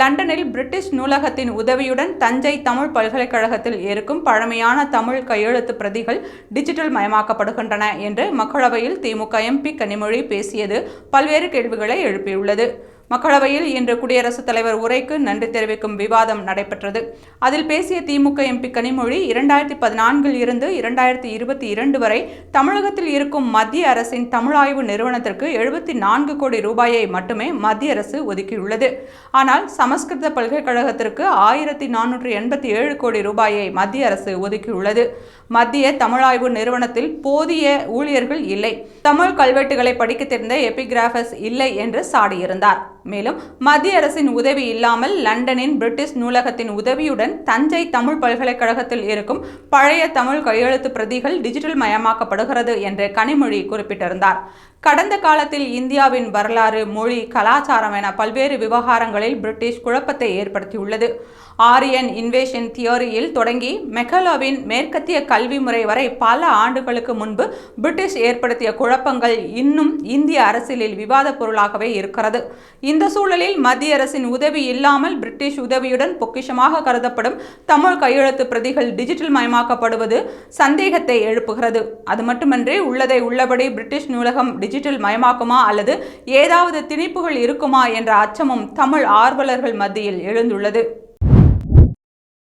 லண்டனில் பிரிட்டிஷ் நூலகத்தின் உதவியுடன் தஞ்சை தமிழ் பல்கலைக்கழகத்தில் இருக்கும் பழமையான தமிழ் கையெழுத்து பிரதிகள் டிஜிட்டல் மயமாக்கப்படுகின்றன என்று மக்களவையில் திமுக எம்பி கனிமொழி பேசியது பல்வேறு கேள்விகளை எழுப்பியுள்ளது. மக்களவையில் இன்று குடியரசுத் தலைவர் உரைக்கு நன்றி தெரிவிக்கும் விவாதம் நடைபெற்றது. அதில் பேசிய திமுக எம்பி கனிமொழி இரண்டாயிரத்தி பதினான்கில் இருந்து இரண்டாயிரத்தி இருபத்தி இரண்டு வரை தமிழகத்தில் இருக்கும் மத்திய அரசின் தமிழாய்வு நிறுவனத்திற்கு எழுபத்தி நான்கு கோடி ரூபாயை மட்டுமே மத்திய அரசு ஒதுக்கியுள்ளது. ஆனால் சமஸ்கிருத பல்கலைக்கழகத்திற்கு ஆயிரத்தி நானூற்றி எண்பத்தி ஏழு கோடி ரூபாயை மத்திய அரசு ஒதுக்கியுள்ளது. மத்திய தமிழாய்வு நிறுவனத்தில் போதிய ஊழியர்கள் இல்லை. தமிழ் கல்வெட்டுகளை படிக்க தெரிந்த எபிகிராஃபஸ் இல்லை என்று சாடியிருந்தார். மேலும் மத்திய அரசின் உதவி இல்லாமல் லண்டனின் பிரிட்டிஷ் நூலகத்தின் உதவியுடன் தஞ்சை தமிழ் பல்கலைக்கழகத்தில் இருக்கும் பழைய தமிழ் கையெழுத்து பிரதிகள் டிஜிட்டல் மயமாக்கப்படுகிறது என்று கனிமொழி குறிப்பிட்டிருந்தார். கடந்த காலத்தில் இந்தியாவின் வரலாறு மொழி கலாச்சாரம் என பல்வேறு விவகாரங்களில் பிரிட்டிஷ் குழப்பத்தை ஏற்படுத்தியுள்ளது. ஆரியன் இன்வேஷன் தியோரியில் தொடங்கி மெக்கலோவின் மேற்கத்திய கல்வி முறை வரை பல ஆண்டுகளுக்கு முன்பு பிரிட்டிஷ் ஏற்படுத்திய குழப்பங்கள் இன்னும் இந்திய அரசியலில் விவாத பொருளாகவே இருக்கிறது. இந்த சூழலில் மத்திய அரசின் உதவி இல்லாமல் பிரிட்டிஷ் உதவியுடன் பொக்கிஷமாக கருதப்படும் தமிழ் கையெழுத்து பிரதிகள் டிஜிட்டல் மயமாக்கப்படுவது சந்தேகத்தை எழுப்புகிறது. அது மட்டுமன்றி உள்ளதை உள்ளபடி பிரிட்டிஷ் நூலகம் டிஜிட்டல் மயமாக்குமா அல்லது ஏதாவது திணிப்புகள் இருக்குமா என்ற அச்சமும் தமிழ் ஆர்வலர்கள் மத்தியில் எழுந்துள்ளது.